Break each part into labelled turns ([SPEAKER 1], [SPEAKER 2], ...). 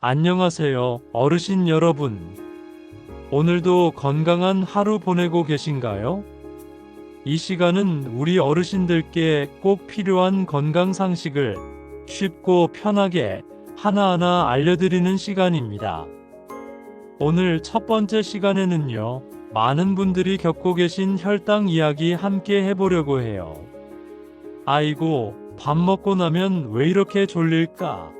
[SPEAKER 1] 안녕하세요, 어르신 여러분. 오늘도 건강한 하루 보내고 계신가요? 이 시간은 우리 어르신들께 꼭 필요한 건강 상식을 쉽고 편하게 하나하나 알려드리는 시간입니다. 오늘 첫 번째 시간에는요, 많은 분들이 겪고 계신 혈당 이야기 함께 해보려고 해요. 아이고, 밥 먹고 나면 왜 이렇게 졸릴까?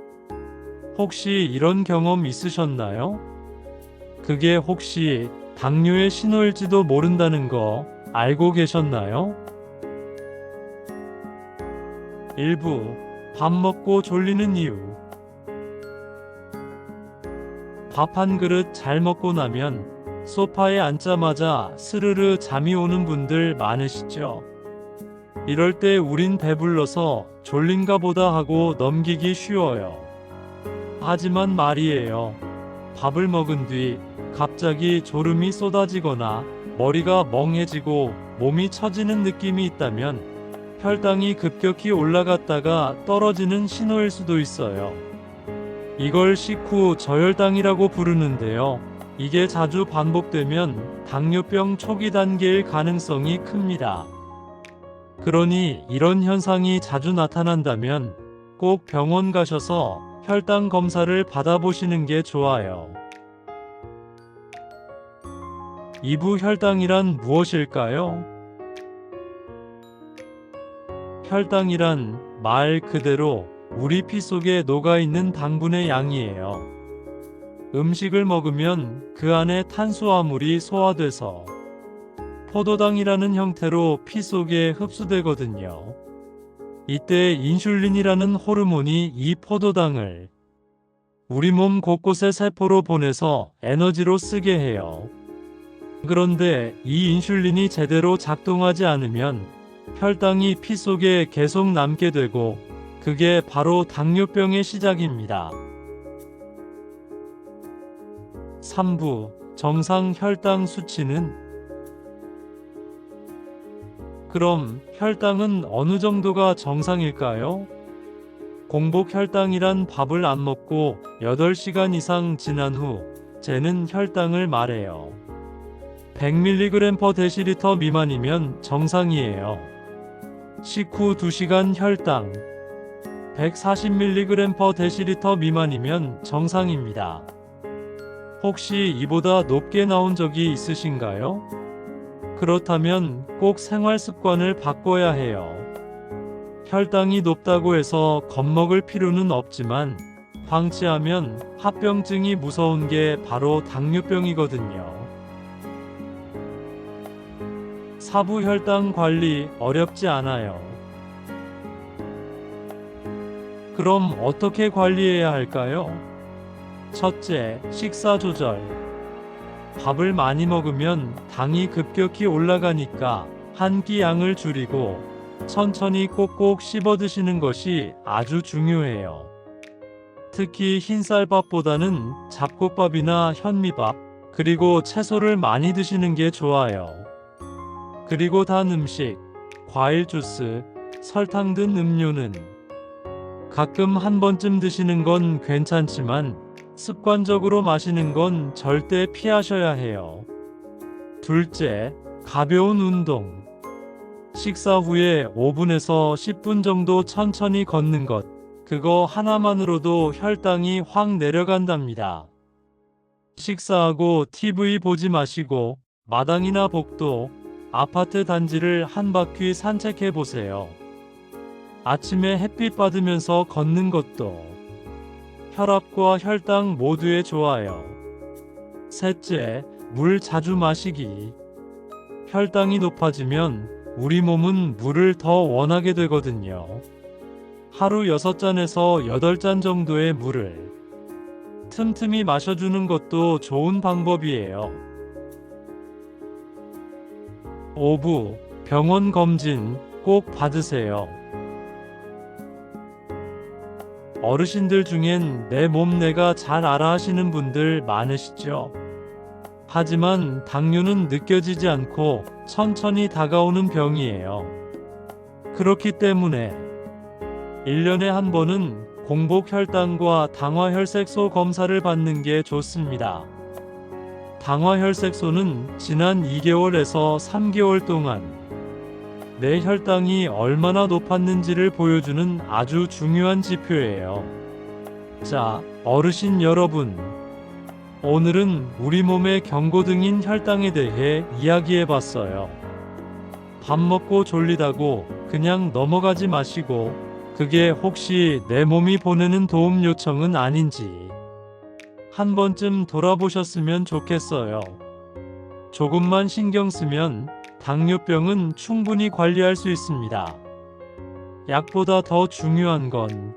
[SPEAKER 1] 혹시 이런 경험 있으셨나요? 그게 혹시 당뇨의 신호일지도 모른다는 거 알고 계셨나요? 일부 밥 먹고 졸리는 이유 밥 한 그릇 잘 먹고 나면 소파에 앉자마자 스르르 잠이 오는 분들 많으시죠? 이럴 때 우린 배불러서 졸린가 보다 하고 넘기기 쉬워요. 하지만 말이에요. 밥을 먹은 뒤 갑자기 졸음이 쏟아지거나 머리가 멍해지고 몸이 처지는 느낌이 있다면 혈당이 급격히 올라갔다가 떨어지는 신호일 수도 있어요. 이걸 식후 저혈당이라고 부르는데요. 이게 자주 반복되면 당뇨병 초기 단계일 가능성이 큽니다. 그러니 이런 현상이 자주 나타난다면 꼭 병원 가셔서 혈당 검사를 받아보시는 게 좋아요. 이부 혈당이란 무엇일까요? 혈당이란 말 그대로 우리 피 속에 녹아있는 당분의 양이에요. 음식을 먹으면 그 안에 탄수화물이 소화돼서 포도당이라는 형태로 피 속에 흡수되거든요. 이때 인슐린이라는 호르몬이 이 포도당을 우리 몸 곳곳의 세포로 보내서 에너지로 쓰게 해요. 그런데 이 인슐린이 제대로 작동하지 않으면 혈당이 피 속에 계속 남게 되고 그게 바로 당뇨병의 시작입니다. 3부 정상 혈당 수치는 그럼 혈당은 어느 정도가 정상일까요? 공복 혈당이란 밥을 안 먹고 8시간 이상 지난 후 재는 혈당을 말해요. 100mg per 데시리터 미만이면 정상이에요. 식후 2시간 혈당 140mg per 데시리터 미만이면 정상입니다. 혹시 이보다 높게 나온 적이 있으신가요? 그렇다면 꼭 생활 습관을 바꿔야 해요. 혈당이 높다고 해서 겁먹을 필요는 없지만 방치하면 합병증이 무서운 게 바로 당뇨병이거든요. 사부 혈당 관리 어렵지 않아요. 그럼 어떻게 관리해야 할까요? 첫째, 식사 조절. 밥을 많이 먹으면 당이 급격히 올라가니까 한 끼 양을 줄이고 천천히 꼭꼭 씹어 드시는 것이 아주 중요해요. 특히 흰쌀밥보다는 잡곡밥이나 현미밥, 그리고 채소를 많이 드시는 게 좋아요. 그리고 단 음식, 과일 주스, 설탕 든 음료는 가끔 한 번쯤 드시는 건 괜찮지만 습관적으로 마시는 건 절대 피하셔야 해요. 둘째, 가벼운 운동. 식사 후에 5분에서 10분 정도 천천히 걷는 것. 그거 하나만으로도 혈당이 확 내려간답니다. 식사하고 TV 보지 마시고 마당이나 복도, 아파트 단지를 한 바퀴 산책해 보세요. 아침에 햇빛 받으면서 걷는 것도 혈압과 혈당 모두에 좋아요. 셋째, 물 자주 마시기. 혈당이 높아지면 우리 몸은 물을 더 원하게 되거든요. 하루 6잔에서 8잔 정도의 물을 틈틈이 마셔주는 것도 좋은 방법이에요. 5부 병원 검진 꼭 받으세요. 어르신들 중엔 내 몸 내가 잘 알아 하시는 분들 많으시죠? 하지만 당뇨는 느껴지지 않고 천천히 다가오는 병이에요. 그렇기 때문에 1년에 한 번은 공복 혈당과 당화 혈색소 검사를 받는 게 좋습니다. 당화 혈색소는 지난 2개월에서 3개월 동안 내 혈당이 얼마나 높았는지를 보여주는 아주 중요한 지표예요. 자, 어르신 여러분. 오늘은 우리 몸의 경고등인 혈당에 대해 이야기해 봤어요. 밥 먹고 졸리다고 그냥 넘어가지 마시고, 그게 혹시 내 몸이 보내는 도움 요청은 아닌지 한 번쯤 돌아보셨으면 좋겠어요. 조금만 신경 쓰면 당뇨병은 충분히 관리할 수 있습니다. 약보다 더 중요한 건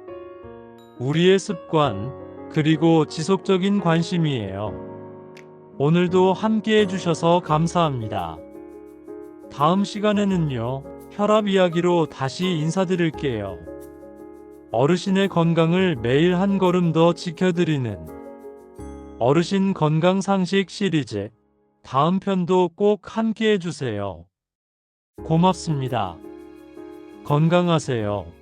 [SPEAKER 1] 우리의 습관, 그리고 지속적인 관심이에요. 오늘도 함께 해주셔서 감사합니다. 다음 시간에는요, 혈압 이야기로 다시 인사드릴게요. 어르신의 건강을 매일 한 걸음 더 지켜드리는 어르신 건강 상식 시리즈 다음 편도 꼭 함께 해주세요. 고맙습니다. 건강하세요.